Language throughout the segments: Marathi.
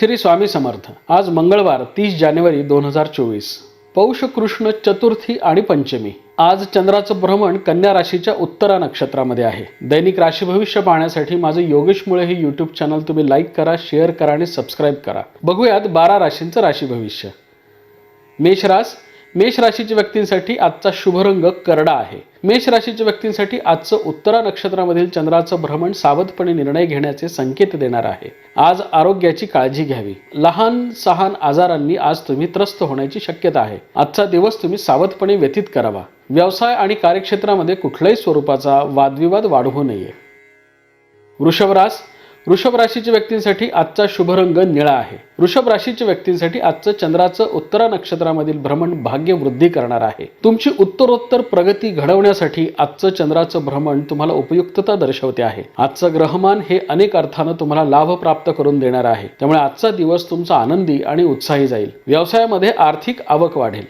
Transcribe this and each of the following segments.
श्री स्वामी समर्थ. आज मंगळवार तीस जानेवारी दोन हजार चोवीस. पौष कृष्ण चतुर्थी आणि पंचमी. आज चंद्राचं भ्रमण कन्या राशीच्या उत्तरा नक्षत्रामध्ये आहे. दैनिक राशी भविष्य पाहण्यासाठी माझं योगेश मुळे हे यूट्यूब चॅनल तुम्ही लाईक करा शेअर करा आणि सबस्क्राईब करा. बघूयात बारा राशींचं राशी भविष्य. मेषरास मेष राशीच्या व्यक्तींसाठी आजचा शुभ रंग करडा आहे. मेष राशीच्या व्यक्तींसाठी आजचं उत्तरा नक्षत्रामधील चंद्राचं भ्रमण सावधपणे निर्णय घेण्याचे संकेत देणार आहे. आज आरोग्याची काळजी घ्यावी. लहान सहान आजारांनी आज तुम्ही त्रस्त होण्याची शक्यता आहे. आजचा दिवस तुम्ही सावधपणे व्यतीत करावा. व्यवसाय आणि कार्यक्षेत्रामध्ये कुठल्याही स्वरूपाचा वादविवाद वाढवू नये. वृषभ वृषभ राशीच्या व्यक्तींसाठी आजचा शुभ रंग निळा आहे. वृषभ राशीच्या व्यक्तींसाठी आजचं चंद्राचं उत्तरा नक्षत्रामधील भ्रमण भाग्य वृद्धी करणार आहे. तुमची उत्तरोत्तर प्रगती घडवण्यासाठी आजचं चंद्राचं भ्रमण तुम्हाला उपयुक्तता दर्शवते आहे. आजचं ग्रहमान हे अनेक अर्थानं तुम्हाला लाभ प्राप्त करून देणार आहे. त्यामुळे आजचा दिवस तुमचा आनंदी आणि उत्साही जाईल. व्यवसायामध्ये आर्थिक आवक वाढेल.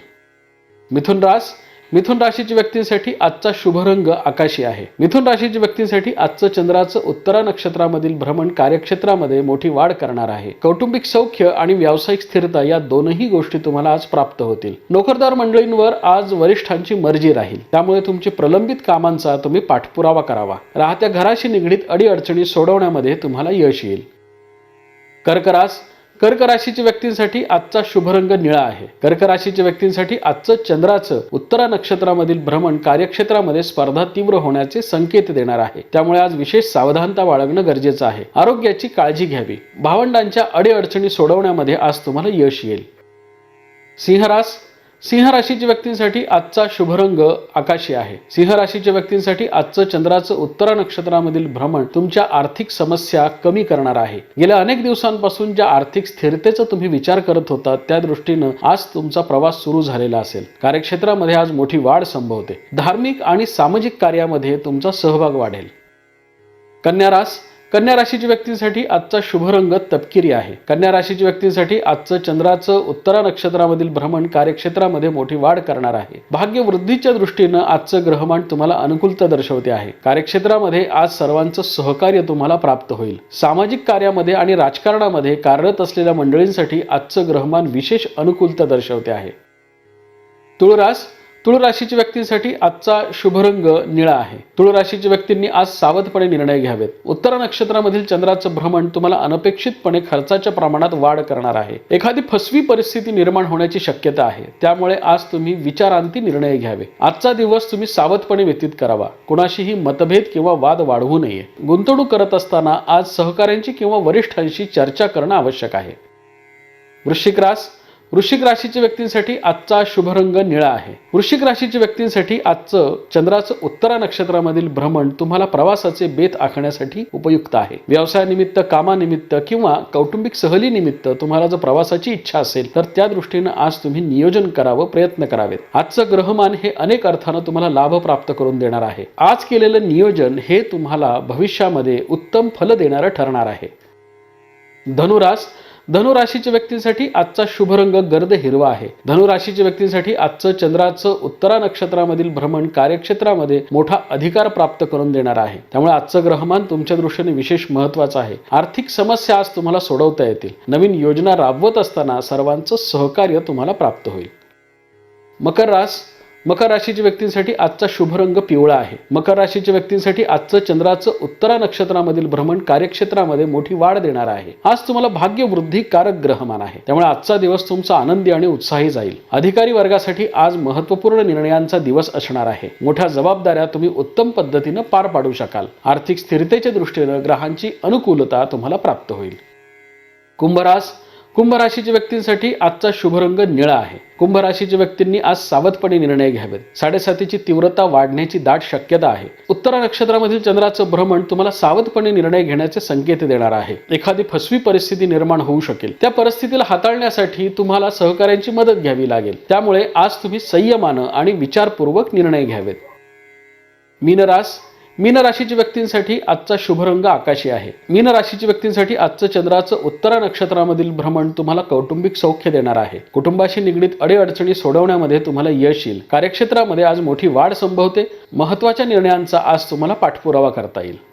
मिथुन रास मिथुन राशीच्या व्यक्तींसाठी आजचा शुभ रंग आकाशी आहे. मिथुन राशीच्या व्यक्तींसाठी आजचं चंद्राचं उत्तरा नक्षत्रामधील भ्रमण कार्यक्षेत्रामध्ये मोठी वाढ करणार आहे. कौटुंबिक सौख्य आणि व्यावसायिक स्थिरता या दोनही गोष्टी तुम्हाला आज प्राप्त होतील. नोकरदार मंडळींवर आज वरिष्ठांची मर्जी राहील. त्यामुळे तुमची प्रलंबित कामांचा तुम्ही पाठपुरावा करावा. राहत्या घराशी निगडीत अडीअडचणी सोडवण्यामध्ये तुम्हाला यश येईल. कर्करास कर्क राशीच्या व्यक्तींसाठी आजचा शुभ रंग निळा आहे. कर्क राशीच्या व्यक्तींसाठी आजचं चंद्राचं उत्तरा नक्षत्रामधील भ्रमण कार्यक्षेत्रामध्ये स्पर्धा तीव्र होण्याचे संकेत देणार आहे. त्यामुळे आज विशेष सावधानता बाळगणं गरजेचं आहे. आरोग्याची काळजी घ्यावी. भावंडांच्या अडीअडचणी सोडवण्यामध्ये आज तुम्हाला यश येईल. सिंहरास सिंह राशीच्या व्यक्तींसाठी आजचा शुभ रंग आकाशी आहे. सिंह राशीच्या व्यक्तींसाठी आजचं चंद्राचं उत्तरा नक्षत्रामधील भ्रमण तुमच्या आर्थिक समस्या कमी करणार आहे. गेल्या अनेक दिवसांपासून ज्या आर्थिक स्थिरतेचा तुम्ही विचार करत होता त्या दृष्टीनं आज तुमचा प्रवास सुरू झालेला असेल. कार्यक्षेत्रामध्ये आज मोठी वाढ संभवते. धार्मिक आणि सामाजिक कार्यामध्ये तुमचा सहभाग वाढेल. कन्या रास कन्या राशीच्या व्यक्तींसाठी आजचा शुभ रंग तपकिरी आहे. कन्या राशीच्या व्यक्तींसाठी आजचं चंद्राचं उत्तरा नक्षत्रामधील भ्रमण कार्यक्षेत्रामध्ये मोठी वाढ करणार आहे. भाग्य वृद्धीच्या दृष्टीनं आजचं ग्रहमान तुम्हाला अनुकूलता दर्शवते आहे. कार्यक्षेत्रामध्ये आज सर्वांचं सहकार्य तुम्हाला प्राप्त होईल. सामाजिक कार्यामध्ये आणि राजकारणामध्ये कार्यरत असलेल्या मंडळींसाठी आजचं ग्रहमान विशेष अनुकूलता दर्शवते आहे. तुळरास तुळ राशीच्या व्यक्तींसाठी आजचा शुभ रंग निळा आहे. तुळ राशीच्या व्यक्तींनी आज सावधपणे निर्णय घ्यावेत. उत्तर नक्षत्रामधील चंद्राचं भ्रमण तुम्हाला अनपेक्षितपणे खर्चाच्या प्रमाणात वाढ करणार आहे. एखादी फसवी परिस्थिती निर्माण होण्याची शक्यता आहे. त्यामुळे आज तुम्ही विचारांती निर्णय घ्यावे. आजचा दिवस तुम्ही सावधपणे व्यतीत करावा. कुणाशीही मतभेद किंवा वाद वाढवू नये. गुंतवणूक करत असताना आज सहकाऱ्यांची किंवा वरिष्ठांशी चर्चा करणं आवश्यक आहे. वृश्चिक रास वृश्चिक राशीच्या व्यक्तींसाठी आजचा शुभरंग निळा आहे. वृश्चिक राशीच्या व्यक्तींसाठी आजचं चंद्राचं उत्तरा नक्षत्रामधील भ्रमण तुम्हाला प्रवासाचे बेत आखण्यासाठी उपयुक्त आहे. व्यवसायानिमित्त कामानिमित्त किंवा कौटुंबिक सहलीनिमित्त तुम्हाला जर प्रवासाची इच्छा असेल तर त्या दृष्टीनं आज तुम्ही नियोजन करावं प्रयत्न करावेत. आजचं ग्रहमान हे अनेक अर्थानं तुम्हाला लाभ प्राप्त करून देणार आहे. आज केलेलं नियोजन हे तुम्हाला भविष्यामध्ये उत्तम फल देणारं ठरणार आहे. धनुरास धनुराशीच्या व्यक्तींसाठी आजचा शुभ रंग गर्द हिरवा आहे. धनुराशीच्या व्यक्तींसाठी आजचं चंद्राचं उत्तरा नक्षत्रामधील भ्रमण कार्यक्षेत्रामध्ये मोठा अधिकार प्राप्त करून देणार आहे. त्यामुळे आजचं ग्रहमान तुमच्या दृष्टीने विशेष महत्वाचं आहे. आर्थिक समस्या आज तुम्हाला सोडवता येतील. नवीन योजना राबवत असताना सर्वांचं सहकार्य तुम्हाला प्राप्त होईल. मकर रास मकर राशीच्या व्यक्तींसाठी आजचा शुभ रंग पिवळा आहे. मकर राशीच्या व्यक्तींसाठी आजचं चंद्राचं उत्तरा नक्षत्रामधील भ्रमण कार्यक्षेत्रामध्ये मोठी वाढ देणार आहे. आज तुम्हाला भाग्य वृद्धी कारक ग्रहमान आहे. त्यामुळे आजचा दिवस तुमचा आनंदी आणि उत्साही जाईल. अधिकारी वर्गासाठी आज महत्त्वपूर्ण निर्णयांचा दिवस असणार आहे. मोठ्या जबाबदाऱ्या तुम्ही उत्तम पद्धतीनं पार पाडू शकाल. आर्थिक स्थिरतेच्या दृष्टीनं ग्रहांची अनुकूलता तुम्हाला प्राप्त होईल. कुंभरास कुंभ राशीच्या व्यक्तींसाठी आजचा शुभ रंग निळा आहे. कुंभ राशीच्या व्यक्तींनी आज सावधपणे निर्णय घ्यावेत. साडेसातीची तीव्रता वाढण्याची दाट शक्यता आहे. उत्तरा नक्षत्रामधील चंद्राचं भ्रमण तुम्हाला सावधपणे निर्णय घेण्याचे संकेत देणार आहे. एखादी फसवी परिस्थिती निर्माण होऊ शकेल. त्या परिस्थितीला हाताळण्यासाठी तुम्हाला सहकाऱ्यांची मदत घ्यावी लागेल. त्यामुळे आज तुम्ही संयमानं आणि विचारपूर्वक निर्णय घ्यावेत. मीनरास मीन राशीच्या व्यक्तींसाठी आजचा शुभरंग आकाशी आहे. मीन राशीच्या व्यक्तींसाठी आजचं चंद्राचं उत्तरा नक्षत्रामधील भ्रमण तुम्हाला कौटुंबिक सौख्य देणार आहे. कुटुंबाशी निगडीत अडीअडचणी सोडवण्यामध्ये तुम्हाला यश येईल. कार्यक्षेत्रामध्ये आज मोठी वाढ संभवते. महत्त्वाच्या निर्णयांचा आज तुम्हाला पाठपुरावा करता येईल.